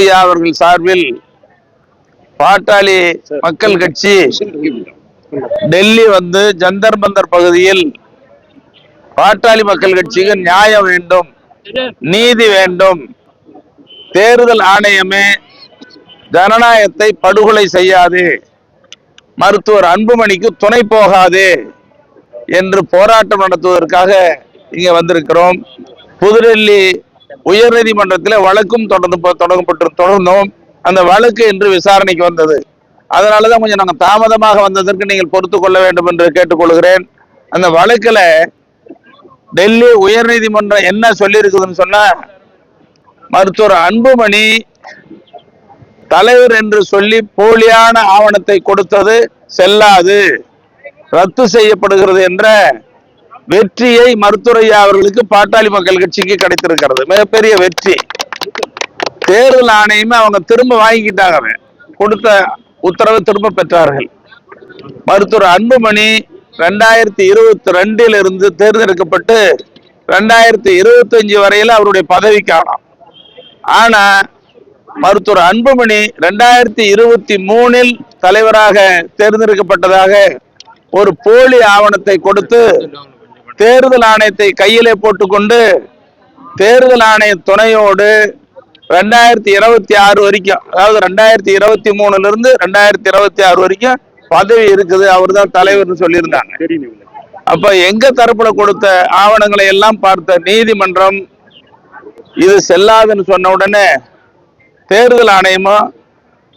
ஐயா அவர்கள் சார்பில் பாட்டாளி மக்கள் கட்சி டெல்லி வந்து ஜந்தர் மந்தர் பகுதியில் பாட்டாளி மக்கள் கட்சிக்கு நியாயம் வேண்டும் நீதி வேண்டும். தேர்தல் ஆணையமே ஜனநாயகத்தை படுகொலை செய்யாது. மருத்துவர் அன்புமணிக்கு துணை போகாது என்று போராட்டம் நடத்துவதற்காக இங்கே வந்திருக்கிறோம். புதுடெல்லி உயர்நீதிமன்றத்தில் வழக்கும் தொடர்ந்து தொடங்கப்பட்டு தொடர்ந்தோம். அந்த வழக்கு இன்று விசாரணைக்கு வந்தது. அதனால தான் கொஞ்சம் நாங்கள் தாமதமாக வந்ததற்கு நீங்கள் பொறுத்து கொள்ள வேண்டும் என்று கேட்டுக்கொள்கிறேன். அந்த வழக்குல டெல்லி உயர்நீதிமன்றம் என்ன சொல்லியிருக்குதுன்னு சொன்னால் மருத்துவர் அன்புமணி தலைவர் என்று சொல்லி போலியான ஆவணத்தை கொடுத்தது செல்லாது. ரத்து செய்யப்படுகிறது என்ற வெற்றியை மருத்துவரையா அவர்களுக்கு பாட்டாளி மக்கள் கட்சிக்கு கிடைத்திருக்கிறது. மிகப்பெரிய வெற்றி. தேர்தல் ஆணையமே அவங்க திரும்ப வாங்கிக்கிட்டாங்க கொடுத்த உத்தரவை திரும்ப பெற்றார்கள். மருத்துவர் அன்புமணி ரெண்டாயிரத்தி இருபத்தி ரெண்டில் இருந்து தேர்ந்தெடுக்கப்பட்டு ரெண்டாயிரத்தி இருபத்தி அஞ்சு வரையில அவருடைய பதவி காணாம் ஆனா மருத்துவர் அன்புமணி ரெண்டாயிரத்தி இருபத்தி மூணில் தலைவராக தேர்ந்தெடுக்கப்பட்டதாக ஒரு போலி ஆவணத்தை கொடுத்து தேர்தல் ஆணையத்தை கையிலே போட்டுக்கொண்டு தேர்தல் ஆணைய துணையோடு ரெண்டாயிரத்தி இருபத்தி ஆறு வரைக்கும் அதாவது ரெண்டாயிரத்தி இருபத்தி மூணுல இருந்து ரெண்டாயிரத்தி இருபத்தி ஆறு வரைக்கும் பதவி இருக்குது அவர் தான் தலைவர்னு சொல்லியிருந்தாங்க. அப்ப எங்க தரப்புல கொடுத்த ஆவணங்களை எல்லாம் பார்த்த நீதிமன்றம் இது செல்லாதுன்னு சொன்ன உடனே தேர்தல் ஆணையமும்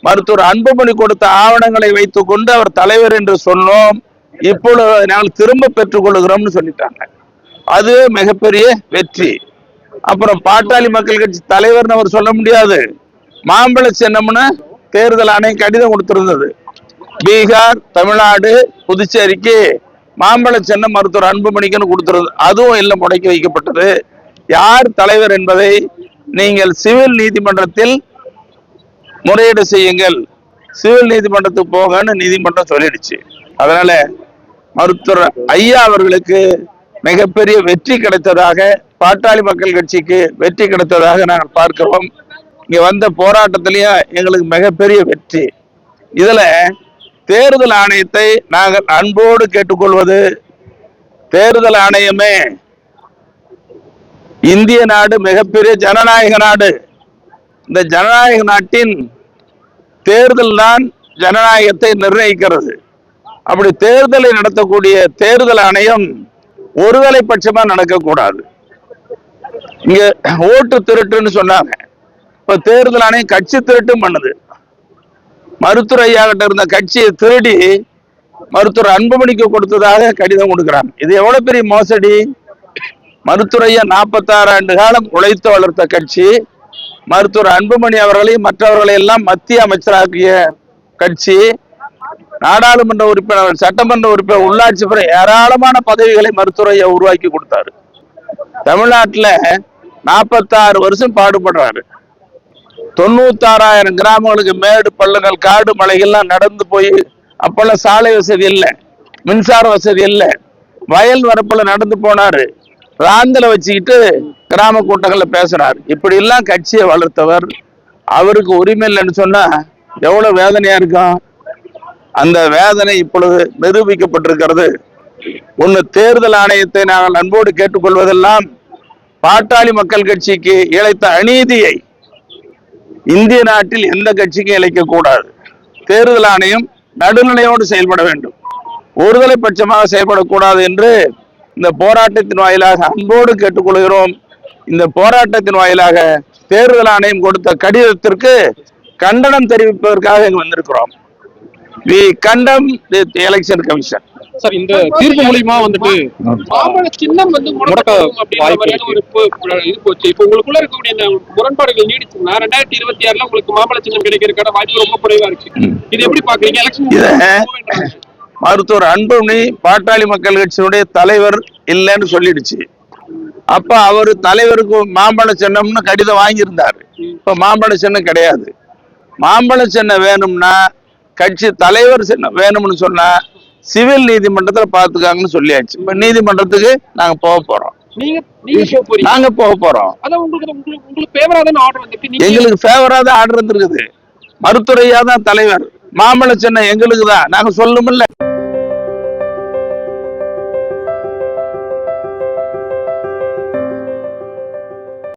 மருத்துவர் அன்புமணி கொடுத்த ஆவணங்களை வைத்துக்கொண்டு அவர் தலைவர் என்று சொன்னோம். இப்பொழுது நாங்கள் திரும்ப பெற்றுக் கொள்கிறோம்னு சொல்லிட்டாங்க. அது மிகப்பெரிய வெற்றி. அப்புறம் பாட்டாளி மக்கள் கட்சி தலைவர்னு அவர் சொல்ல முடியாது. மாம்பழ சின்னம்னு தேர்தல் ஆணையம் கடிதம் கொடுத்திருந்தது. பீகார் தமிழ்நாடு புதுச்சேரிக்கு மாம்பழ சின்னம் மருத்துவர் அன்புமணிக்குன்னு கொடுத்திருந்தது அதுவும் இல்லை முடக்கி வைக்கப்பட்டது. யார் தலைவர் என்பதை நீங்கள் சிவில் நீதிமன்றத்தில் முறையீடு செய்யுங்கள். சிவில் நீதிமன்றத்துக்கு போங்கன்னு நீதிமன்றம் சொல்லிடுச்சு. அதனால மருத்துவர் ஐயா அவர்களுக்கு மிகப்பெரிய வெற்றி கிடைத்ததாக பாட்டாளி மக்கள் கட்சிக்கு வெற்றி கிடைத்ததாக நாங்கள் பார்க்கிறோம். இங்க வந்த போராட்டத்திலையும் எங்களுக்கு மிகப்பெரிய வெற்றி. இதுல தேர்தல் ஆணையத்தை நாங்கள் அன்போடு கேட்டுக்கொள்வது தேர்தல் ஆணையமே இந்திய நாடு மிகப்பெரிய ஜனநாயக நாடு. இந்த ஜனநாயக நாட்டின் தேர்தல் தான் ஜனநாயகத்தை நிர்ணயிக்கிறது. அப்படி தேர்தலை நடத்தக்கூடிய தேர்தல் ஆணையம் ஒருதலை பட்சமா நடக்கக்கூடாது. இங்க ஓட்டு திருட்டுன்னு சொன்னாங்க. இப்ப தேர்தல் ஆணையம் கட்சி திருட்டும் பண்ணுது. மருத்துவர் ஐயா கிட்ட இருந்த கட்சியை திருடி மருத்துவர் அன்புமணிக்கு கொடுத்ததாக கடிதம் கொடுக்கிறாங்க. இது எவ்வளவு பெரிய மோசடி? மருத்துவர் நாற்பத்தாறு ஆண்டு காலம் உழைத்து வளர்த்த கட்சி. மருத்துவர் அன்புமணி அவர்களையும் மற்றவர்களை எல்லாம் மத்திய அமைச்சராக்கிய கட்சி. நாடாளுமன்ற உறுப்பினர் சட்டமன்ற உறுப்பினர் உள்ளாட்சி பிற ஏராளமான பதவிகளை மருத்துவரையை உருவாக்கி கொடுத்தாரு. தமிழ்நாட்டில் நாற்பத்தாறு வருஷம் பாடுபடுறாரு. தொண்ணூத்தாறாயிரம் கிராமங்களுக்கு மேடு பள்ளங்கள் காடு மலைகள்லாம் நடந்து போய் அப்பெல்லாம் சாலை வசதி இல்லை மின்சார வசதி இல்லை. வயல் வரப்புல நடந்து போனாரு. ராந்தில் வச்சுக்கிட்டு கிராம கூட்டங்களில் பேசுறாரு. இப்படிலாம் கட்சியை வளர்த்தவர் அவருக்கு உரிமை இல்லைன்னு சொன்னா எவ்வளவு வேதனையா இருக்கும்? அந்த வேதனை இப்பொழுது நிரூபிக்கப்பட்டிருக்கிறது. ஒன்று தேர்தல் ஆணையத்தை நாங்கள் அன்போடு கேட்டுக்கொள்வதெல்லாம் பாட்டாளி மக்கள் கட்சிக்கு இழைத்த அநீதியை இந்திய நாட்டில் எந்த கட்சிக்கும் இழைக்கக்கூடாது தேர்தல் ஆணையம் நடுநிலையோடு செயல்பட வேண்டும். ஒருதலை பட்சமாக செயல்படக்கூடாது என்று இந்த போராட்டத்தின் வாயிலாக அன்போடு கேட்டுக்கொள்கிறோம். இந்த போராட்டத்தின் வாயிலாக தேர்தல் ஆணையம் கொடுத்த கடிதத்திற்கு கண்டனம் தெரிவிப்பதற்காக இங்கு வந்திருக்கிறோம். வி கண்டம் எலெக்ஷன் கமிஷன் சார் இந்த தீர்ப்பு மூலியமா வந்துட்டு மாம்பழ சின்னம் வந்து முடக்க வாய்ப்பு இது போச்சு. இப்போ உங்களுக்குள்ள இருக்கக்கூடிய இந்த முரண்பாடுகள் நீடிச்சுன்னா ரெண்டாயிரத்தி இருபத்தி ஆறுல உங்களுக்கு மாம்பழ சின்னம் கிடைக்கிறதுக்கான வாய்ப்பு ரொம்ப குறைவா இருக்கு. இது எப்படி பாக்குறீங்க? எலெக்ஷன் மருத்துவர் அன்புமணி பாட்டாளி மக்கள் கட்சியினுடைய தலைவர் இல்லைன்னு சொல்லிடுச்சு. அப்ப அவர் தலைவருக்கு மாம்பழ சின்னம்னு கடிதம் வாங்கியிருந்தாரு. இப்ப மாம்பழ சின்னம் கிடையாது. மாம்பழ சின்னம் வேணும்னா கட்சி தலைவர் வேணும்னு சொன்னா சிவில் நீதிமன்றத்துல பாத்துக்காங்கன்னு சொல்லியாச்சு. இப்ப நீதிமன்றத்துக்கு நாங்க போக போறோம். நீங்க போக போறோம். எங்களுக்கு ஃபேவரா தான் ஆர்டர் இருந்திருக்குது மருத்துவரையா தான் தலைவர். மாம்பழ சின்னம் எங்களுக்கு தான் நாங்க சொல்லணுமில்ல.